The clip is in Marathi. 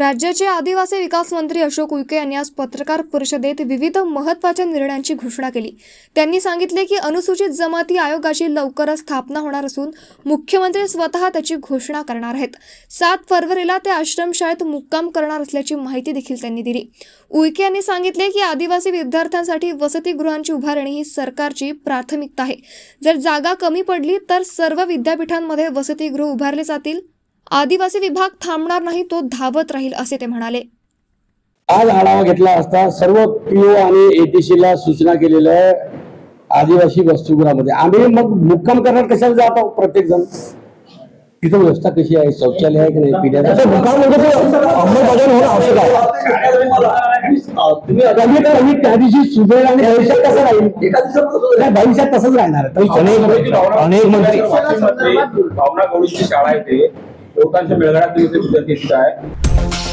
राज्याचे आदिवासी विकास मंत्री अशोक उईके यांनी आज पत्रकार परिषदेत विविध महत्त्वाच्या निर्णयांची घोषणा केली. त्यांनी सांगितले की अनुसूचित जमाती आयोगाची लवकरच स्थापना होणार असून मुख्यमंत्री स्वतः त्याची घोषणा करणार आहेत. सात फरवरीला ते आश्रमशाळेत मुक्काम करणार असल्याची माहिती देखील त्यांनी दिली. उईके यांनी सांगितले की आदिवासी विद्यार्थ्यांसाठी वसतिगृहांची उभारणी ही सरकारची प्राथमिकता आहे. जर जागा कमी पडली तर सर्व विद्यापीठांमध्ये वसतिगृह उभारले जातील. आदिवासी विभाग थांबणार नाही तो धावत राहील असे ते म्हणाले. आज आढावा घेतला असता सर्व पीओ आणि एटीसी ला सूचना केलेल्या आहे आदिवासी वसतिगृहामध्ये. आम्ही मग मुक्काम करणार कशाला जातो प्रत्येक जण तिथं व्यवस्था कशी आहे? शौचालय आहे की नाही? पिण्याचं मुक्काम म्हणजे ते अंमलबजावणी होणं आवश्यक आहे. त्या दिवशी सुधरेल आणि भविष्यात कसं राहील. भविष्यात तसंच राहणार आहे. अनेक अनेक मंत्री भावना गवळीची शाळा आहे ते. बहुतांश मेळघाटात विद्यार्थी दिसत आहे.